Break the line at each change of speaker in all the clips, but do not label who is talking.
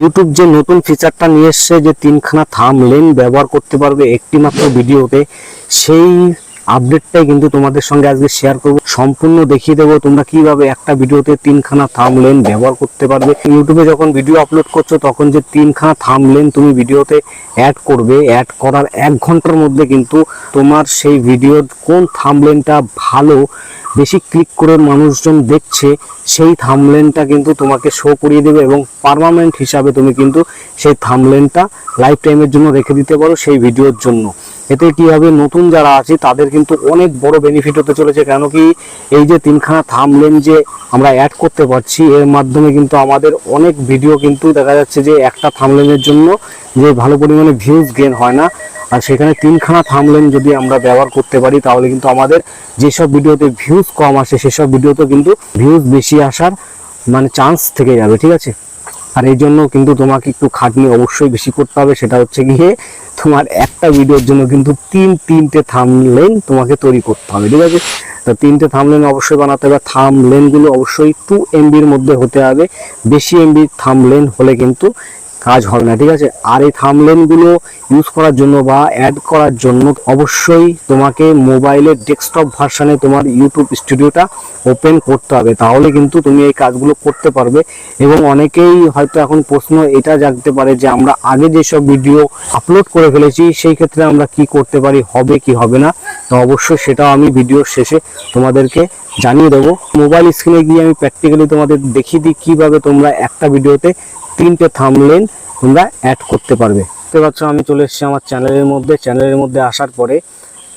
YouTube যে নতুন ফিচারটা নিয়ে এসছে যে তিনখানা থাম লেন ব্যবহার করতে পারবে একটি মাত্র ভিডিওতে সেই আপডেটটাই কিন্তু তোমাদের সঙ্গে আজকে শেয়ার করব। সম্পূর্ণ দেখিয়ে দেবো তোমরা কীভাবে একটা ভিডিওতে তিনখানা থাম লেন ব্যবহার করতে পারবে। ইউটিউবে যখন ভিডিও আপলোড করছ, তখন যে তিনখানা থাম লেন তুমি ভিডিওতে অ্যাড করবে অ্যাড করার এক ঘণ্টার মধ্যে কিন্তু তোমার সেই ভিডিওর কোন থামলেনটা ভালো, বেশি ক্লিক করে মানুষজন দেখছে, সেই থামলেনটা কিন্তু তোমাকে শো করিয়ে দেবে এবং পার্মানেন্ট হিসাবে তুমি কিন্তু সেই থামলেনটা লাইফ টাইমের জন্য রেখে দিতে পারো সেই ভিডিওর জন্য। এতে কি হবে? নতুন যারা আছে, তাদের কিন্তু অনেক বড় বেনিফিট হতে চলেছে। কেন কি এই যে তিনখানা থামলেন যে আমরা অ্যাড করতে পারছি, এর মাধ্যমে কিন্তু আমাদের অনেক ভিডিও কিন্তু দেখা যাচ্ছে যে একটা থামলেনের জন্য যে ভালো পরিমাণে ভিউজ গেন হয় না। আর সেখানে তিনখানা থামলেন যদি আমরা ব্যবহার করতে পারি, তাহলে কিন্তু আমাদের যেসব ভিডিওতে ভিউজ কম আসে, সেসব ভিডিওতে কিন্তু ভিউজ বেশি আসার মানে চান্স থেকে যাবে, ঠিক আছে? আর এই জন্য কিন্তু তোমাকে একটু খাটনি অবশ্যই বেশি করতে হবে। সেটা হচ্ছে গিয়ে তোমার একটা ভিডিওর জন্য কিন্তু তিন, তিনটে থাম লেন তোমাকে তৈরি করতে হবে, ঠিক আছে? তো তিনটে থামলেন অবশ্যই বানাতে হবে থাম থামলেনগুলো অবশ্যই টু এমবির মধ্যে হতে হবে। বেশি এমবির থামলেন হলে কিন্তু কাজ হবে না, ঠিক আছে? আর এই থামলেনগুলো ইউজ করার জন্য বা অ্যাড করার জন্য অবশ্যই তোমাকে মোবাইলের ডেস্কটপ ভার্সানে তোমার ইউটিউব স্টুডিওটা ওপেন করতে হবে। তাহলে কিন্তু তুমি এই কাজগুলো করতে পারবে। এবং অনেকেই হয়তো এখন প্রশ্ন এটা জানতে পারে যে আমরা আগে যেসব ভিডিও আপলোড করে ফেলেছি, সেই ক্ষেত্রে আমরা কি করতে পারি, হবে কি হবে না? তো অবশ্যই সেটাও আমি ভিডিওর শেষে তোমাদেরকে জানিয়ে দেবো। মোবাইল স্ক্রিনে গিয়ে আমি প্র্যাকটিক্যালি তোমাদের দেখিয়ে দিই কীভাবে তোমরা একটা ভিডিওতে তিনটে থামলেন তোমরা অ্যাড করতে পারবে। দেখতে পাচ্ছ, আমি চলে এসেছি আমার চ্যানেলের মধ্যে। চ্যানেলের মধ্যে আসার পরে,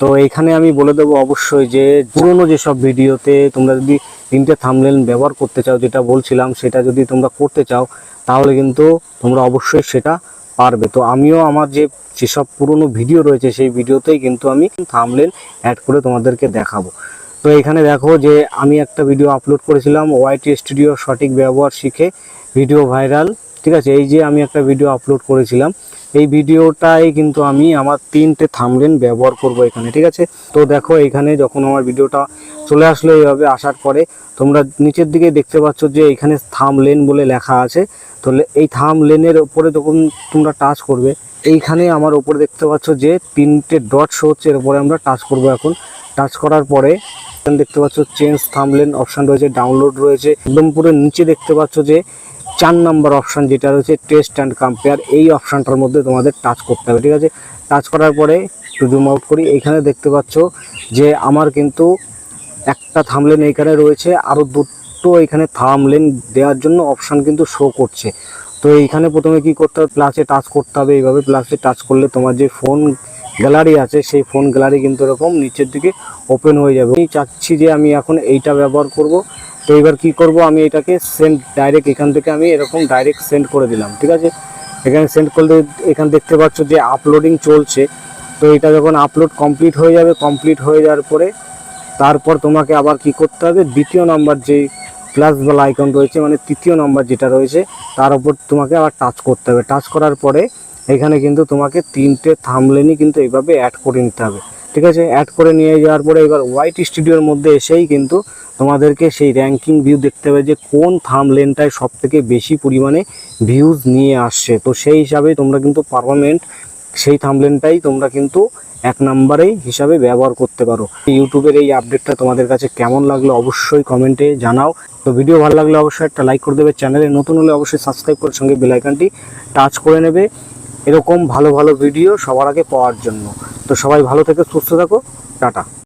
তো এইখানে আমি বলে দেবো অবশ্যই যে, পুরোনো যেসব ভিডিওতে তোমরা যদি তিনটে থামলেন ব্যবহার করতে চাও, যেটা বলছিলাম, সেটা যদি তোমরা করতে চাও, তাহলে কিন্তু তোমরা অবশ্যই সেটা পারবে। তো আমিও আমার যে, যেসব পুরনো ভিডিও রয়েছে, সেই ভিডিওতেই কিন্তু আমি থামলেন অ্যাড করে তোমাদেরকে দেখাবো। তো এখানে দেখো যে আমি একটা ভিডিও আপলোড করেছিলাম ওয়াইটি স্টুডিও সঠিক ব্যবহার শিখে ভিডিও ভাইরাল ঠিক আছে, এই যে আমি একটা ভিডিও আপলোড করেছিলাম, এই ভিডিওটাই কিন্তু আমি আমার তিনটে থামলেন ব্যবহার করব এখানে, ঠিক আছে? তো দেখো এখানে যখন আমার ভিডিওটা চলে আসলো এইভাবে আসার পরে, তোমরা নিচের দিকে দেখতে পাচ্ছ যে এখানে থামলেন বলে লেখা আছে। তো এই থাম লেনের উপরে যখন তোমরা টাচ করবে, এইখানে আমার ওপরে দেখতে পাচ্ছ যে তিনটে ডট শো হচ্ছে এর উপরে আমরা টাচ করব এখন। টাচ করার পরে দেখতে পাচ্ছ চেঞ্জ থামলেন অপশন রয়েছে ডাউনলোড রয়েছে। একদম পুরো নিচে দেখতে পাচ্ছ যে, চার নাম্বার অপশান যেটা রয়েছে টেস্ট অ্যান্ড কম্পেয়ার এই অপশানটার মধ্যে তোমাদের টাচ করতে হবে, ঠিক আছে? টাচ করার পরে একটু জুম আউট করি। এখানে দেখতে পাচ্ছ যে, আমার কিন্তু একটা থামলেন এইখানে রয়েছে আরও দুটো এখানে থামলেন দেওয়ার জন্য অপশান কিন্তু শো করছে। তো এইখানে প্রথমে কি করতে হবে? প্লাসে টাচ করতে হবে। এইভাবে প্লাসে টাচ করলে তোমার যে ফোন গ্যালারি আছে, সেই ফোন গ্যালারি কিন্তু এরকম নিচের দিকে ওপেন হয়ে যাবে। আমি চাচ্ছি যে আমি এখন এইটা ব্যবহার করব। তো এবার কি করব? আমি এটাকে সেন্ড ডাইরেক্ট এখান থেকে আমি এরকম ডাইরেক্ট সেন্ড করে দিলাম, ঠিক আছে? এখানে সেন্ড করলে এখানে দেখতে পাচ্ছ যে আপলোডিং চলছে। তো এটা যখন আপলোড কমপ্লিট হয়ে যাবে কমপ্লিট হয়ে যাওয়ার পরে তারপর তোমাকে আবার কি করতে হবে? দ্বিতীয় নাম্বার যে প্লাস বলা আইকন রয়েছে মানে তৃতীয় নাম্বার যেটা রয়েছে, তার উপর তোমাকে আবার টাচ করতে হবে। টাচ করার পরে এখানে কিন্তু তোমাকে তিনটে থামলেনই কিন্তু এইভাবে অ্যাড করে নিতে হবে। ঠিক আছে? অ্যাড করে নিয়ে যাওয়ার পরে এবার হোয়াইট স্টুডিওর মধ্যে এসেই কিন্তু তোমাদেরকে সেই র্যাঙ্কিং ভিউ দেখতে হবে যে কোন থামলেনটায় সব থেকে বেশি পরিমাণে ভিউজ নিয়ে আসছে। তো সেই হিসাবে তোমরা কিন্তু পারমানেন্ট সেই থামলেনটাই তোমরা কিন্তু এক নম্বরেই হিসাবে ব্যবহার করতে পারো। ইউটিউবের এই আপডেটটা তোমাদের কাছে কেমন লাগল অবশ্যই কমেন্টে জানাও। তো ভিডিও ভালো লাগলে অবশ্যই একটা লাইক করে দেবে। চ্যানেলে নতুন হলে অবশ্যই সাবস্ক্রাইব করে সঙ্গে বেলাইকানটি টাচ করে নেবে। এরকম ভালো ভালো ভিডিও সবার আগে পাওয়ার জন্য। তো সবাই ভালো থেকে সুস্থ থাকো। টাটা।